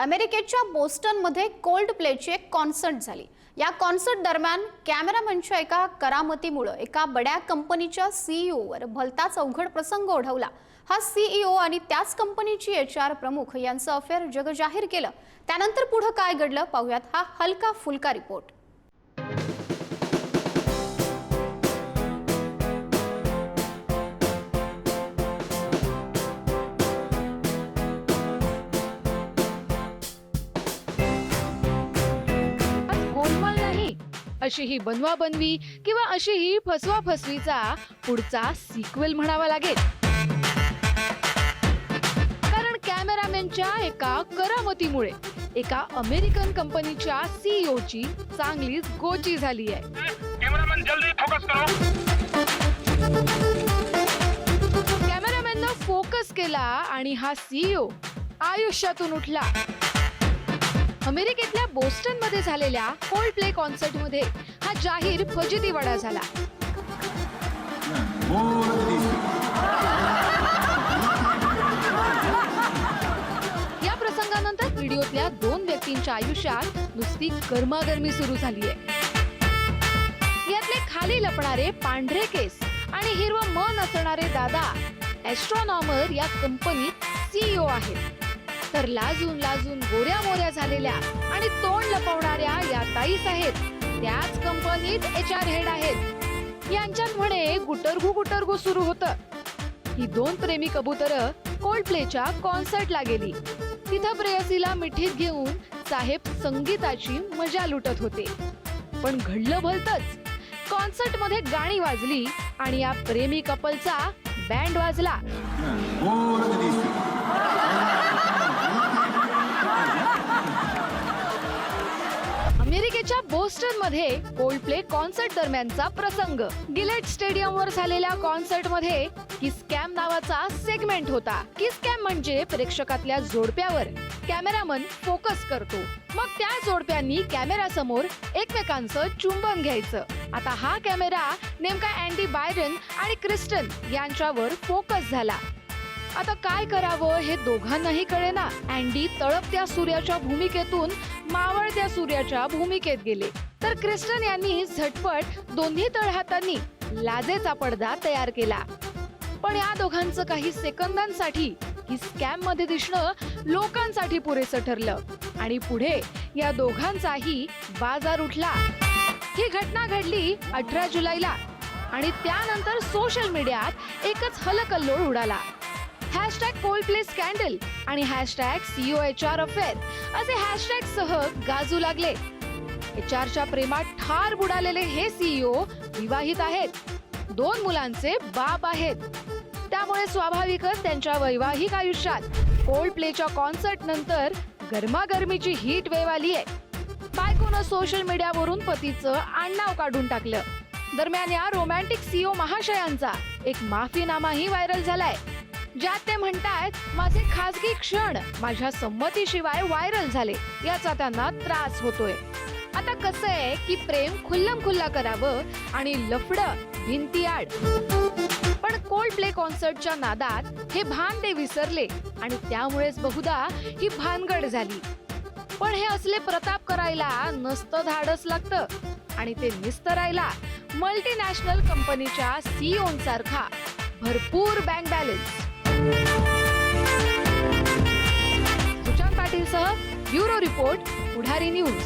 अमेरिकेच्या बोस्टनमध्ये कोल्ड प्लेची एक कॉन्सर्ट झाली. या कॉन्सर्ट दरम्यान कॅमेरामॅनच्या एका करामतीमुळं एका बड्या कंपनीच्या सीईओवर भलताच अवघड प्रसंग ओढवला. हा सीईओ आणि त्याच कंपनीची एच आर प्रमुख यांचं अफेअर जगजाहीर केलं. त्यानंतर पुढं काय घडलं पाहूयात. हा हलका फुलका रिपोर्ट. अशी ही बनवा बनवी किंवा अशी ही फसवा फसवीचा पुढचा सिक्वेल म्हणावा लागेल. कारण कॅमेरामॅनच्या एका करामतीमुळे एका अमेरिकन कंपनीच्या सीईओ ची चांगलीच गोची झाली आहे. कैमरामैन जल्दी फोकस करो. कॅमेरामॅननं फोकस केला आणि हा सीईओ आयुष्यातून उठला. अमेरिकेतल्या बोस्टनमध्ये झालेल्या कोल्ड प्ले कॉन्सर्टमध्ये हा जाहीर फजितीवाडा झाला. या प्रसंगानंतर व्हिडिओतल्या दोन व्यक्तींच्या आयुष्यात नुसती गरमागरमी सुरू झाली आहे यातले खाली लपणारे पांढरे केस आणि हिरवं मन असणारे दादा ॲस्ट्रॉनॉमर या कंपनीत सीईओ आहेत. तर लाजून लाजून गोऱ्या मोऱ्या झालेल्या आणि तोंड लपवणाऱ्या या ताईस आहेत त्याच कंपनीत एच आर हेड आहेत. यांच्यात म्हणे गुटरगू गुटरगू सुरू होतं. ही दोन प्रेमी कबूतर कोल्ड प्लेच्या कॉन्सर्टला गेली. तिथं प्रेयसीला मिठीत घेऊन साहेब संगीताची मजा लुटत होते. पण घडलं भलतच. कॉन्सर्टमध्ये गाणी वाजली आणि या प्रेमी कपलचा बँड वाजला. ह्युस्टनमध्ये कोल्ड प्ले कॉन्सर्ट दरम्यानचा प्रसंग. गिलेट स्टेडियम वर झालेल्या कॉन्सर्टमध्ये किस कॅम नावाचा सेगमेंट होता. किस कॅम म्हणजे प्रेक्षकातल्या जोडप्यावर कॅमेरामन फोकस करतो. मग त्या जोडप्यांनी कॅमेरा समोर एकमेकांचं चुंबन घ्यायचं. आता हा कॅमेरा नेमका अँडी बायरन आणि क्रिस्टन यांच्यावर फोकस झाला. आता काय करावं हे दोघांनाही कळेना. अँडी तळपत्या सूर्याच्या भूमिकेतून मावळत्या सूर्याच्या भूमिकेत गेले. तर क्रिस्टन यांनी झटपट दोन्ही तळहातांनी लाजेचा पडदा तयार केला. पण या दोघांचं काही सेकंदांसाठी ही स्कॅममध्ये दिसणं लोकांसाठी पुरेसं ठरलं. आणि पुढे या दोघांचाही बाजार उठला. ही घटना घडली अठरा जुलैला आणि त्यानंतर सोशल मीडियात एकच हलकल्लोळ उडाला. हॅशटॅग कोल्ड प्ले स्कॅन्डल आणि hashtag CEO H R affair असे हॅशटॅग सह गाजू लागले. एच आरच्या प्रेमात ठार बुडालेले हे सीईओ विवाहित आहेत. दोन मुलांचे बाप आहेत. त्यामुळे स्वाभाविकच त्यांच्या वैवाहिक आयुष्यात कोल्ड प्लेच्या कॉन्सर्ट नंतर गरमागरमीची हिट वेव्ह आली आहे बायकोनं सोशल मीडियावरून पतीचं आडनाव काढून टाकलं. दरम्यान या रोमॅन्टिक सीओ महाशयांचा एक माफीनामाही व्हायरल झालाय. ज्यात ते म्हणतात माझे खासगी क्षण माझ्या संमतीशिवाय व्हायरल झाले याचा त्यांना त्रास होतोय. आता कसं आहे की प्रेम खुल्लम खुल्ला करावं आणि लफड भिंती आड पण कोल्ड प्ले कॉन्सर्टच्या नादात हे भान ते विसरले आणि त्यामुळेच बहुधा ही भानगड झाली. पण हे असले प्रताप करायला नसतं धाडस लागतं आणि ते निस्तरायला मल्टीनॅशनल कंपनीच्या सीओ सारखा भरपूर बँक बॅलन्स सुशांत पाटीलसह ब्युरो रिपोर्ट पुढारी न्यूज.